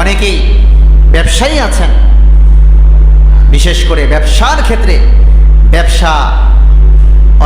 অনেকেই ব্যবসায়ী আছেন। বিশেষ করে ব্যবসার ক্ষেত্রে ব্যবসা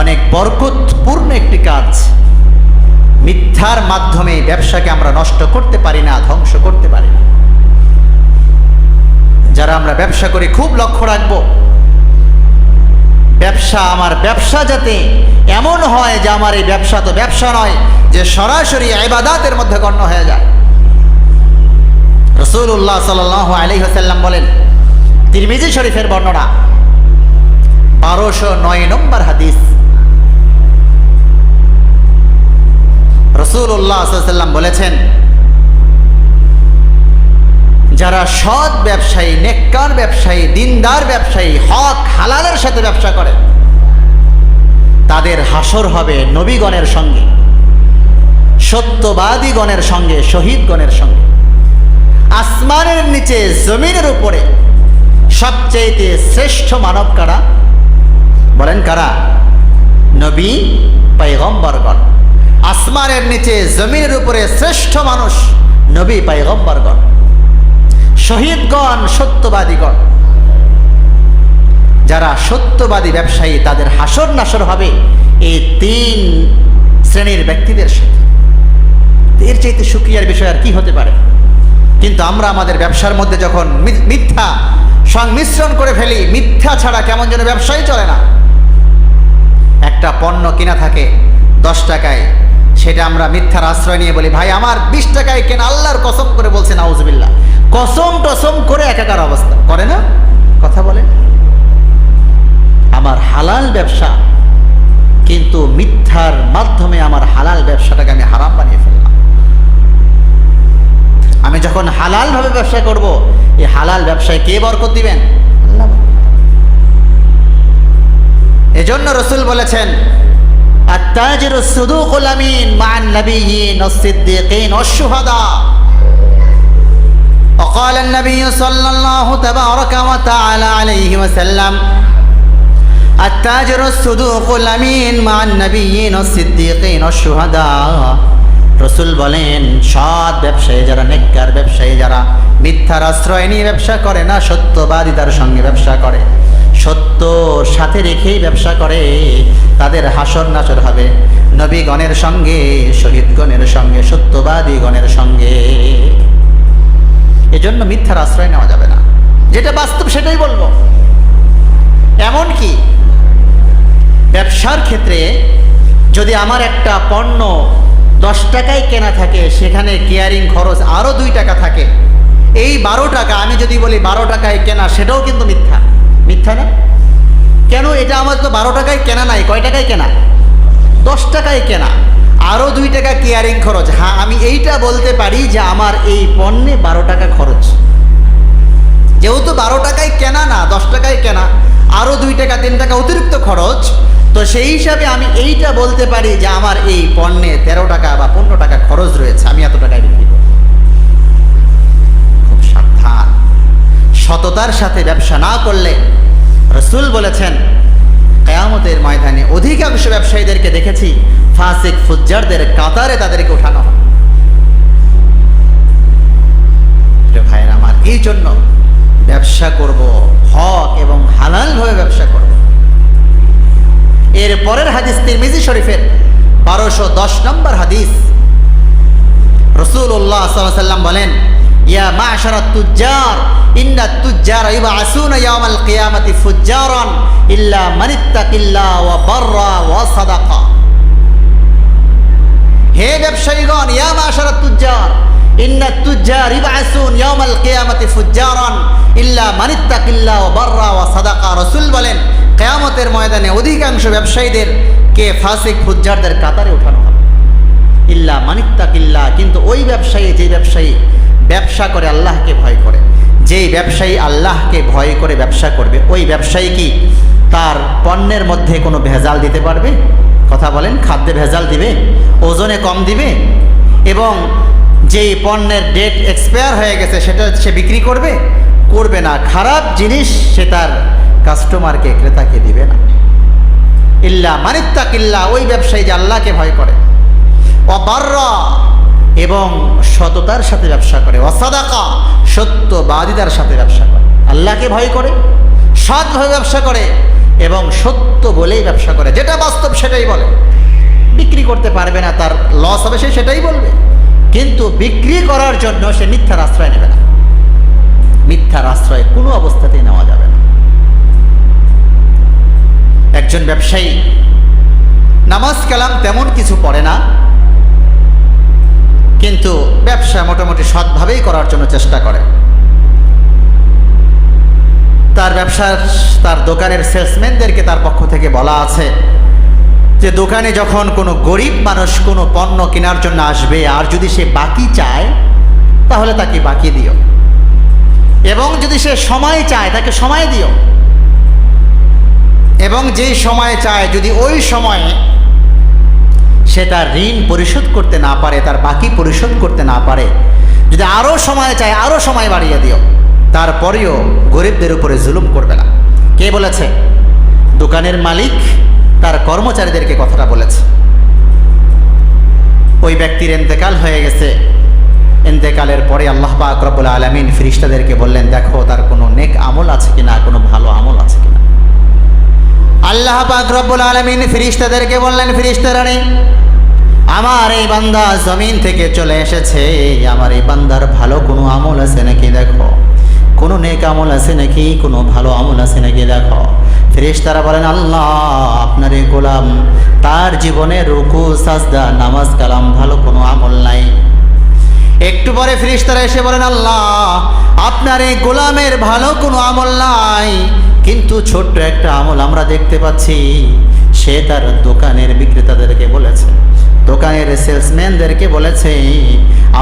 অনেক বরকতপূর্ণ একটি কাজ। মিথ্যার মাধ্যমে ব্যবসাকে আমরা নষ্ট করতে পারি না, ধ্বংস করতে পারি না। যারা আমরা ব্যবসা করে খুব লক্ষ্য রাখব, ব্যবসা আমার ব্যবসা যাতে এমন হয় যে আমার এই ব্যবসা তো ব্যবসা নয়, যে সরাসরি আইবাদাতের মধ্যে গণ্য হয়ে যায়। রসুল্লাহ সাল আলী হাসাল্লাম বলেন, তিরমিজি শরীফের বর্ণনা, বারোশো নয় নম্বর হাদিস। রসুল্লাহ সাল্লাম বলেছেন, যারা সৎ ব্যবসায়ী, নেককার ব্যবসায়ী, দিনদার ব্যবসায়ী, হক হালালের সাথে ব্যবসা করে, তাদের হাসর হবে নবীগণের সঙ্গে, সত্যবাদীগণের সঙ্গে, শহীদগণের সঙ্গে। আসমানের নিচে, জমিনের উপরে। সবচেয়েতে শ্রেষ্ঠ মানব কারা? বলেন কারা? নবী পাইগম্বরগণ আসমানের নিচে, জমিনের উপরে শ্রেষ্ঠ মানুষ নবী পাইগম্বরগণ শহীদগণ, সত্যবাদীগণ। যারা সত্যবাদী ব্যবসায়ী, তাদের হাসর নাসর হবে এই তিন শ্রেণির ব্যক্তিদের সাথে। এর চাইতে সুক্রিয়ার বিষয় আর কি হতে পারে? কিন্তু আমরা আমাদের ব্যবসার মধ্যে যখন মিথ্যা সংমিশ্রণ করে ফেলি, মিথ্যা ছাড়া কেমন যেন ব্যবসাই চলে না। একটা পণ্য কিনা থাকে দশ টাকায়, সেটা আমরা মিথ্যার আশ্রয় নিয়ে বলি, ভাই, আমার বিশ টাকায় কেন আল্লাহর কসম করে বলছে নাউজবিল্লা কসম টসম করে একাকার অবস্থা। করে না? কথা বলে। আমার হালাল ব্যবসা কিন্তু মিথ্যার মাধ্যমে আমার হালাল ব্যবসাটাকে আমি হারাম বানিয়ে ফেললাম। আমি যখন হালালভাবে ব্যবসা করব এই হালাল ব্যবসায় কে বরকত দিবেন আল্লাহ বরকত। এজন্য রসুল বলেছেন التاجر الصدوق الأمين مع النبيين الصديقين والشهداء وقال النبي صلى الله تبارك وتعالى عليه وسلم التاجر الصدوق الأمين مع النبيين الصديقين والشهداء রসুল বলেন, সৎ ব্যবসায়ী যারা, নেককার ব্যবসায়ী যারা, মিথ্যার আশ্রয় নিয়ে ব্যবসা করে না, সত্যবাদিতার সঙ্গে ব্যবসা করে। সত্য সাথে রেখেই ব্যবসা করে, তাদের হাসর নাসর হবে। নবীগণের সঙ্গে, শহীদগণের সঙ্গে, সত্যবাদীগণের সঙ্গে। এজন্য মিথ্যার আশ্রয় নেওয়া যাবে না। যেটা বাস্তব সেটাই বলব। এমন কি ব্যবসার ক্ষেত্রে যদি আমার একটা পণ্য দশ টাকায় কেনা থাকে, সেখানে কেয়ারিং খরচ আরও দুই টাকা থাকে। এই বারো টাকা, আমি যদি বলি বারো টাকায় কেনা, সেটাও কিন্তু মিথ্যা। মিথ্যা না? কেন এটা আমার তো বারো টাকায় কেনা নাই? কয় টাকায় কেনা? দশ টাকায় কেনা। আরও দুই টাকা কেয়ারিং খরচ। হ্যাঁ আমি এইটা বলতে পারি যে আমার এই পণ্যে বারো টাকা খরচ। যেহেতু বারো টাকায় কেনা না, দশ টাকায় কেনা আরও দুই টাকা, তিন টাকা অতিরিক্ত খরচ তো সেই হিসাবে আমি এইটা বলতে পারি যে আমার এই পণ্যে তেরো টাকা বা পনেরো টাকা খরচ রয়েছে, আমি এত টাকায় বিক্রি করব খুব সাবধান। সততার সাথে ব্যবসা না করলে রসুল বলেছেন, কেয়ামতের ময়দানে অধিকাংশ ব্যবসায়ীদেরকে দেখেছি ফাসিক ফুজ্জারদের কাতারে তাদেরকে ওঠানো হয়। ভাইয়ের আমার এই জন্য ব্যবসা করব, হক এবং হালালভাবে ব্যবসা করব। এর পরের হাদিস তিরমিজি শরীফের বারোশো দশ নম্বর হাদিস। রসুল্লাহ সাল্লাম বলেন, ইয়া মা মাশারাত তুজ্জার, ইন্না তুজ্জার ইবাসুনা ইয়াউমাল কিয়ামাতি ফুজ্জারান ইল্লা মানিত্তাকিল্লা ওয়া বাররা ওয়া সাদাকা। হে ব্যবসায়ীগণ, ইয়া মাশারাত তুজ্জার, ইন্না তুজ্জার ইবাসুন ইয়াউমাল কিয়ামাতি ফুজ্জারান ইল্লা মানিত্তাকিল্লা ওয়া বাররা ওয়া সাদাকা। রাসূল বলেন কিয়ামতের ময়দানে অধিকাংশ ব্যবসায়ীদের কে ফাসিক ফুজ্জারদের কাতারে ওঠানো হবে। ইল্লা মানিত্তাকিল্লা, কিন্তু ওই ব্যবসায়ী, যে ব্যবসায়ী ব্যবসা করে, আল্লাহকে ভয় করে। যেই ব্যবসায়ী আল্লাহকে ভয় করে ব্যবসা করবে, ওই ব্যবসায়ী কি তার পণ্যের মধ্যে কোনো ভেজাল দিতে পারবে? কথা বলেন, খাদ্যে ভেজাল দিবে, ওজনে কম দিবে, এবং যেই পণ্যের ডেট এক্সপায়ার হয়ে গেছে, সেটা সে বিক্রি করবে? করবে না। খারাপ জিনিস সে তার কাস্টমারকে, ক্রেতাকে দিবে না। ইল্লা মানিত্তাকিল্লা ওই ব্যবসায়ী যে আল্লাহকে ভয় করে। অবাররা এবং সততার সাথে ব্যবসা করে। অসাদাকা সত্যবাদিতার সাথে ব্যবসা করে। আল্লাহকে ভয় করে, সৎভাবে ব্যবসা করে এবং সত্য বলেই ব্যবসা করে। যেটা বাস্তব সেটাই বলে। বিক্রি করতে পারবে না, তার লস হবে, সে সেটাই বলবে। কিন্তু বিক্রি করার জন্য সে মিথ্যার আশ্রয় নেবে না। মিথ্যার আশ্রয় কোনো অবস্থাতেই নেওয়া যাবে একজন ব্যবসায়ী, নামাজ কালাম তেমন কিছু পড়ে না, কিন্তু ব্যবসা মোটামুটি সৎভাবেই করার জন্য চেষ্টা করে। তার ব্যবসার, তার দোকানের সেলসম্যানদেরকে তার পক্ষ থেকে বলা আছে যে, দোকানে যখন কোনো গরিব মানুষ কোনো পণ্য কেনার জন্য আসবে, আর যদি সে বাকি চায়, তাহলে তাকে বাকি দিও। এবং যদি সে সময় চায়, তাকে সময় দিও। এবং যেই সময় চায়, যদি ওই সময়ে সে তার ঋণ পরিশোধ করতে না পারে, তার বাকি পরিশোধ করতে না পারে, যদি আরও সময় চায় আরও সময় বাড়িয়ে দিও, তারপরেও গরিবদের উপরে জুলুম করবে না। কে বলেছে? দোকানের মালিক তার কর্মচারীদেরকে কথাটা বলেছে। ওই ব্যক্তির এন্তেকাল হয়ে গেছে। এন্তেকালের পরে আল্লাহ পাক রব্বুল আলমিন ফিরিস্তাদেরকে বললেন, দেখো, তার কোনো নেক আমল আছে কিনা, কোনো ভালো আমল আছে কিনা? আল্লাহ পাক রব্বুল আলমিন ফিরিস্তাদেরকে বললেন ফিরিস্তারানি আমার এই বান্দা জমিন থেকে চলে এসেছে। আমার এই বান্দার ভালো কোনো আমল আছে নাকি দেখো? কোনো নেক আমল আছে নাকি? কোনো ভালো আমল আছে নাকি দেখো? ফেরেশতারা বলেন, আল্লাহ, আপনার এই গোলাম, তার জীবনে রুকু, সাজদা, নামাজ, কালাম ভালো কোনো আমল নাই। একটু পরে ফিরিস্তারা এসে বলেন, আল্লাহ, আপনার এই গোলামের ভালো কোনো আমল নাই। কিন্তু ছোট্ট একটা আমল আমরা দেখতে পাচ্ছি, সে তার দোকানের বিক্রেতাদেরকে বলেছে। দোকানের সেলসম্যানদেরকে বলেছে,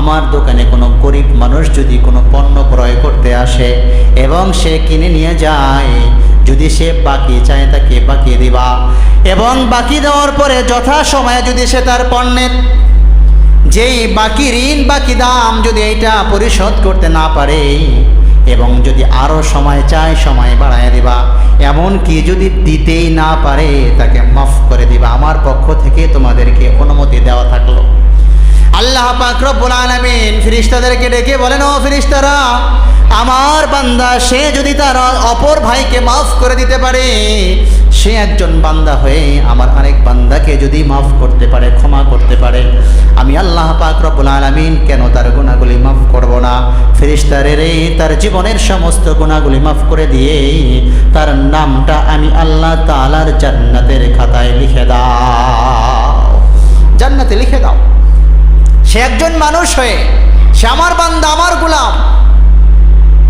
আমার দোকানে কোনো গরিব মানুষ যদি কোনো পণ্য ক্রয় করতে আসে এবং সে কিনে নিয়ে যায়, যদি সে বাকি চায় তাকে বাকি দিবা এবং বাকি দেওয়ার পরে যথা সময়ে যদি সে তার পণ্যের যেই বাকি ঋণ, বাকি দাম যদি এইটা পরিশোধ করতে না পারে এবং যদি আরও সময় চায়, সময় বাড়ায় দিবা। এমন কি যদি দিতেই না পারে, তাকে মাফ করে দিবা। আমার পক্ষ থেকে তোমাদেরকে অনুমতি দেওয়া থাকল। আল্লাহ ফিরিস্তাদেরকে ডেকে বলেন, ও ফিরিস্তারা আমার বান্দা, সে যদি তার অপর ভাইকে মাফ করে দিতে পারে সে একজন বান্দা হয়ে আমার আরেক বান্দাকে যদি মাফ করতে পারে, ক্ষমা করতে পারে, আমি আল্লাহ পাক রব্বুল আলামিন কেন তার গুণাগুলি মাফ করব না? ফিরিস্তারের এই তার জীবনের সমস্ত গুণাগুলি মাফ করে দিয়ে তার নামটা আমি আল্লাহ তাআলার জান্নাতের খাতায় লিখে দাও। জান্নাতে লিখে দাও। সে একজন মানুষ হয়ে, সে আমার বান্দা, আমার গোলাম।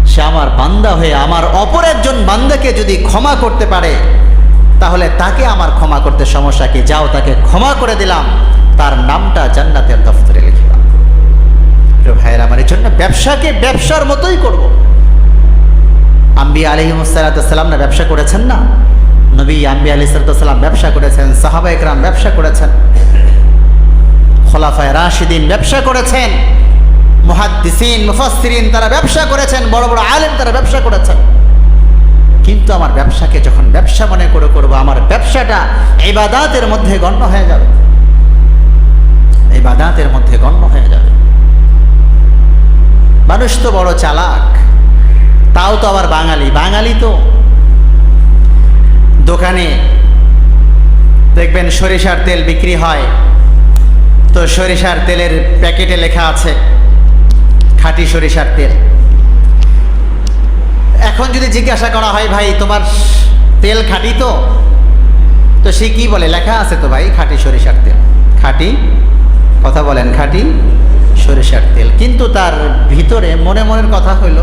সে আমার বান্দা হয়ে আমার অপর একজন বান্দাকে যদি ক্ষমা করতে পারে তাহলে তাকে আমার ক্ষমা করতে সমস্যা কি? যাও, তাকে ক্ষমা করে দিলাম। তার নামটা জান্নাতের দফতরে লিখলাম ভাইয়ের, আমার এই জন্য ব্যবসাকে ব্যবসার মতোই করব। আম্বি আলহিমসাল্লাম না ব্যবসা করেছেন না? নবী আম্বি আলি সালাম ব্যবসা করেছেন, সাহাবা একরাম ব্যবসা করেছেন, খোলাফায় রাশিদিন ব্যবসা করেছেন, মুহাদ্দিসিন, মুফাসসিরিন তারা ব্যবসা করেছেন, বড় বড় আলেম তারা ব্যবসা করেছেন। কিন্তু আমার ব্যবসাকে যখন ব্যবসা মনে করে করব, আমার ব্যবসাটা ইবাদাতের মধ্যে গণ্য হয়ে যাবে। ইবাদাতের মধ্যে গণ্য হয়ে যাবে। মানুষ তো বড় চালাক, তাও তো আবার বাঙালি বাঙালি তো। দোকানে দেখবেন সরিষার তেল বিক্রি হয়, তো সরিষার তেলের প্যাকেটে লেখা আছে, খাঁটি সরিষার তেল। এখন যদি জিজ্ঞাসা করা হয়, ভাই, তোমার তেল খাঁটি তো? তো সে কি বলে? লেখা আছে তো ভাই, খাঁটি সরিষার তেল। খাঁটি? কথা বলেন, খাঁটি সরিষার তেল। কিন্তু তার ভিতরে মনে মনের কথা হইল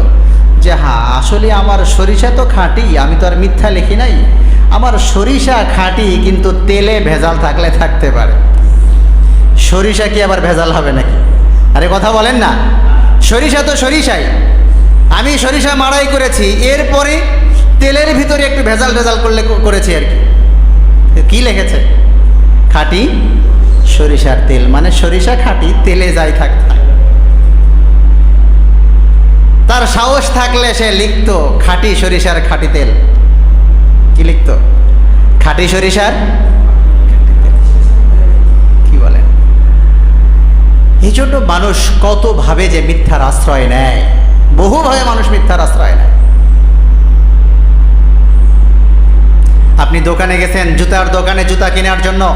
যে হ্যাঁ আসলে আমার সরিষা তো খাঁটি, আমি তো আর মিথ্যা লিখি নাই। আমার সরিষা খাঁটি, কিন্তু তেলে ভেজাল থাকলে থাকতে পারে। সরিষা কি আবার ভেজাল হবে নাকি? আরে, কথা বলেন না। সরিষা তো সরিষাই। আমি সরিষা মাড়াই করেছি, এরপরে তেলের ভিতরে একটু ভেজাল ভেজাল করলে করেছি আর কি। কি লিখেছে? খাঁটি সরিষার তেল মানে সরিষা খাঁটি, তেলে যাই হয়। তার সাহস থাকলে সে লিখতো, খাঁটি সরিষার খাঁটি তেল। কি লিখতো? খাঁটি সরিষার কি বলেন এই জন্য মানুষ কতভাবে যে মিথ্যার আশ্রয় নেয়। বহুভাবে মানুষ মিথ্যার আশ্রয় নেয়। আপনি দোকানে গেছেন, জুতার দোকানে জুতা কেনার জন্য।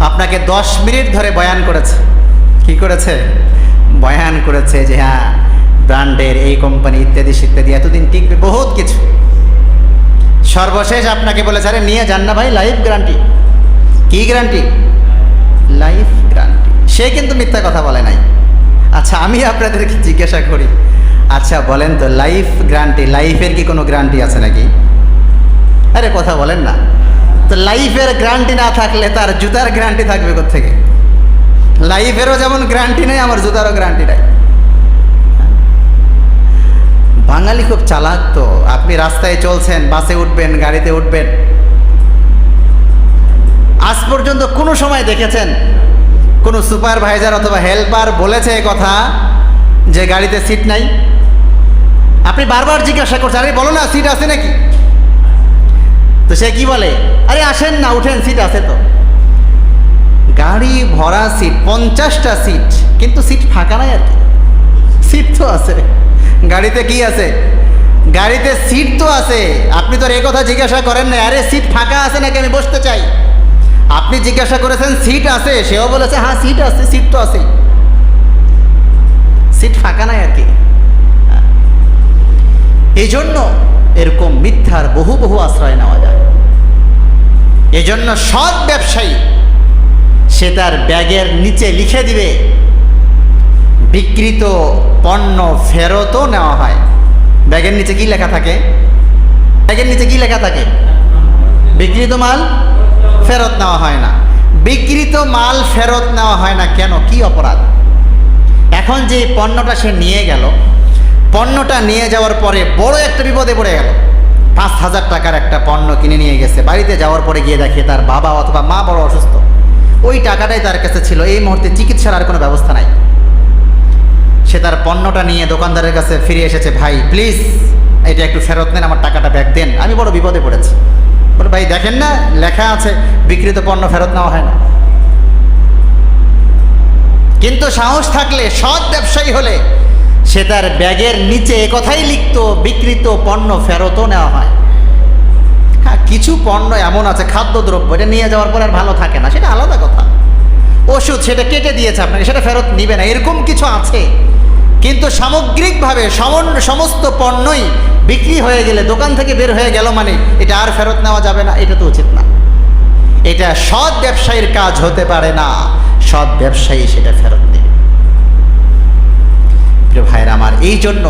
আপনাকে দশ মিনিট ধরে বয়ান করেছে। কি করেছে? বয়ান করেছে যে হ্যাঁ ব্র্যান্ডের এই কোম্পানি ইত্যাদি ইত্যাদি, এতদিন টিকবে বহুত কিছু। সর্বশেষ আপনাকে বলেছে, আরে, নিয়ে যান না ভাই, লাইফ গ্যারান্টি। কি গ্যারান্টি? Life guarantee. সে কিন্তু মিথ্যা কথা বলে নাই। আচ্ছা আমি আপনাদেরকে জিজ্ঞাসা করি। আচ্ছা বলেন তো লাইফ গ্যারান্টি লাইফের কি কোনো গ্যারান্টি আছে নাকি? আরে, কথা বলেন না। তো লাইফের গ্যারান্টি না থাকলে তার জুতার গ্যারান্টি থাকবে থেকে লাইফেরও যেমন গ্যারান্টি নেই, আমার জুতারও গ্যারান্টি নাই। বাঙালি খুব চালাক তো। আপনি রাস্তায় চলছেন, বাসে উঠবেন, গাড়িতে উঠবেন। আজ পর্যন্ত কোনো সময় দেখেছেন কোনো সুপারভাইজার অথবা হেল্পার বলেছে কথা যে গাড়িতে সিট নাই? আপনি বারবার জিজ্ঞাসা করছেন, আরে বলো না, সিট আছে নাকি? তো সে কি বলে? আরে আসেন না, উঠেন, সিট আছে তো। গাড়ি ভরা সিট, পঞ্চাশটা সিট, কিন্তু সিট ফাঁকা নাই আর কি। সিট তো আছে। গাড়িতে কি আছে? গাড়িতে সিট তো আছে। আপনি তো আর কথা জিজ্ঞাসা করেন না আরে সিট ফাঁকা আছে নাকি আমি বসতে চাই? আপনি জিজ্ঞাসা করেছেন, সিট আছে? সেও বলেছে হ্যাঁ সিট আছে, সিট তো আছে সিট ফাঁকা নাই আর কি। এই জন্য এরকম মিথ্যার বহু বহু আশ্রয় নেওয়া যায়। এজন্য সৎ ব্যবসায়ী, সে তার ব্যাগের নিচে লিখে দিবে, বিকৃত পণ্য ফেরতও নেওয়া হয়। ব্যাগের নিচে কি লেখা থাকে? ব্যাগের নিচে কি লেখা থাকে? বিকৃত মাল? ফেরত নেওয়া হয় না। বিকৃত মাল ফেরত নেওয়া হয় না কেন? কি অপরাধ? এখন যে পণ্যটা সে নিয়ে গেল, পণ্যটা নিয়ে যাওয়ার পরে বড় একটা বিপদে পড়ে গেল। পাঁচ হাজার টাকার একটা পণ্য কিনে নিয়ে গেছে। বাড়িতে যাওয়ার পরে গিয়ে দেখে তার বাবা অথবা মা বড় অসুস্থ। ওই টাকাটাই তার কাছে ছিল। এই মুহূর্তে চিকিৎসার আর কোনো ব্যবস্থা নাই। সে তার পণ্যটা নিয়ে দোকানদারের কাছে ফিরে এসেছে, ভাই প্লিজ এটা একটু ফেরত নেন, আমার টাকাটা ব্যাক দেন। আমি বড় বিপদে পড়েছি। বলে, ভাই, দেখেন না, লেখা আছে, বিক্রিত পণ্য ফেরত নেওয়া হয় না। কিন্তু সাহস থাকলে, সৎ ব্যবসায়ী হলে সে তার ব্যাগের নিচে কথাই লিখত বিকৃত পণ্য ফেরতও নেওয়া হয়। হ্যাঁ কিছু পণ্য এমন আছে, খাদ্যদ্রব্য, এটা নিয়ে যাওয়ার পর আর ভালো থাকে না, সেটা আলাদা কথা। ওষুধ সেটা কেটে দিয়েছে আপনাকে, সেটা ফেরত নিবে না, এরকম কিছু আছে। কিন্তু সামগ্রিকভাবে সমস্ত পণ্যই বিক্রি হয়ে গেলে, দোকান থেকে বের হয়ে গেল মানে এটা আর ফেরত নেওয়া যাবে না, এটা তো উচিত না। এটা সৎ ব্যবসায়ীর কাজ হতে পারে না, সৎ ব্যবসায়ী সেটা ফেরত দেবে প্রিয় ভাইয়ের আমার, এই জন্য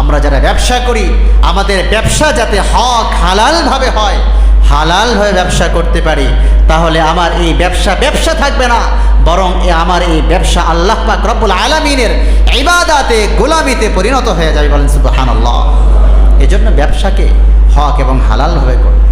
আমরা যারা ব্যবসা করি, আমাদের ব্যবসা যাতে হক হালালভাবে হয় হালালভাবে ব্যবসা করতে পারি, তাহলে আমার এই ব্যবসা ব্যবসা থাকবে না বরং এ আমার এই ব্যবসা আল্লাহ পাক রব্বুল আলমিনের ইবাদাতে, গোলামিতে পরিণত হয়ে যাবে বলেন সুবহানাল্লাহ। এই জন্য ব্যবসাকে হক এবং হালালভাবে করতে